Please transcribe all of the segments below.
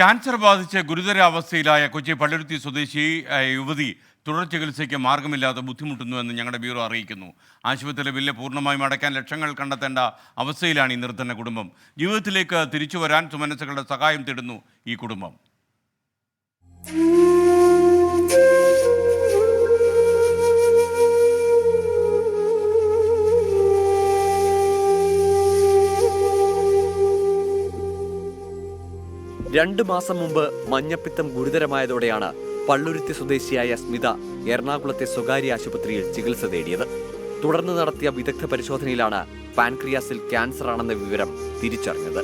Cancer ബാധിച്ച് ഗുരുതരാവസ്ഥയിലായ കൊച്ചി പള്ളുരുത്തി സ്വദേശി യുവതി തുടർ ചികിത്സയ്ക്ക് മാർഗമില്ലാതെ ബുദ്ധിമുട്ടുന്നുവെന്ന് ഞങ്ങളുടെ ബ്യൂറോ അറിയിക്കുന്നു. ആശുപത്രിയിലെ ബില്ല് പൂർണമായും അടയ്ക്കാൻ ലക്ഷങ്ങൾ കണ്ടെത്തേണ്ട അവസ്ഥയിലാണ് ഈ നിർധന കുടുംബം. ജീവിതത്തിലേക്ക് തിരിച്ചു വരാൻ സുമനസ്സുകളുടെ സഹായം തേടുന്നു ഈ കുടുംബം. രണ്ടു മാസം മുമ്പ് മഞ്ഞപ്പിത്തം ഗുരുതരമായതോടെയാണ് പള്ളുരുത്തി സ്വദേശിയായ സ്മിത എറണാകുളത്തെ സ്വകാര്യ ആശുപത്രിയിൽ ചികിത്സ തേടിയത്. തുടർന്ന് നടത്തിയ വിദഗ്ധ പരിശോധനയിലാണ് പാൻക്രിയാസിൽ ക്യാൻസർ ആണെന്ന വിവരം തിരിച്ചറിഞ്ഞത്.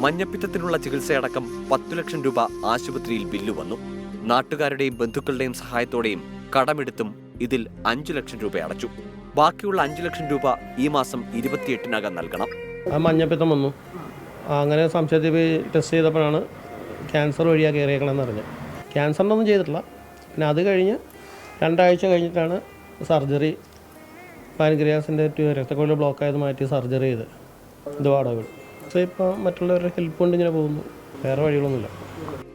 മഞ്ഞപ്പിത്തത്തിനുള്ള ചികിത്സയടക്കം പത്തു ലക്ഷം രൂപ ആശുപത്രിയിൽ ബില്ല് വന്നു. നാട്ടുകാരുടെയും ബന്ധുക്കളുടെയും സഹായത്തോടെയും കടമെടുത്തും ഇതിൽ അഞ്ചു ലക്ഷം രൂപ അടച്ചു. ബാക്കിയുള്ള അഞ്ചു ലക്ഷം രൂപ ഈ മാസം ഇരുപത്തിയെട്ടിനകം നൽകണം. മഞ്ഞപ്പിത്തം വന്നു. അങ്ങനെ സംശയത്തിൽ ടെസ്റ്റ് ചെയ്തപ്പോഴാണ് ക്യാൻസർ വഴിയാണ് കയറിയേക്കണമെന്ന് പറഞ്ഞു ക്യാൻസറിന്റെ ഒന്നും ചെയ്തിട്ടില്ല. പിന്നെ അത് കഴിഞ്ഞ് രണ്ടാഴ്ച കഴിഞ്ഞിട്ടാണ് സർജറി. പാൻക്രിയാസിന്റെ രക്തക്കൊഴൽ ബ്ലോക്ക് ആയത് മാറ്റി സർജറി ചെയ്ത്. ഇത് വാടകൾ സോ ഇപ്പോൾ മറ്റുള്ളവരുടെ ഹെൽപ്പ് കൊണ്ട് ഇങ്ങനെ പോകുന്നു. വേറെ വഴികളൊന്നുമില്ല.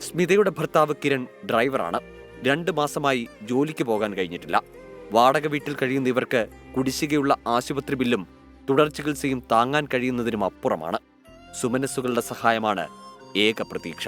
സ്മിതയുടെ ഭർത്താവ് കിരൺ ഡ്രൈവറാണ്. രണ്ട് മാസമായി ജോലിക്ക് പോകാൻ കഴിഞ്ഞിട്ടില്ല. വാടക വീട്ടിൽ കഴിയുന്ന ഇവർക്ക് കുടിശ്ശികയുള്ള ആശുപത്രി ബില്ലും തുടർ ചികിത്സയും താങ്ങാൻ കഴിയുന്നതിനും അപ്പുറമാണ്. സുമനസ്സുകളുടെ സഹായമാണ് ഏക പ്രതീക്ഷ.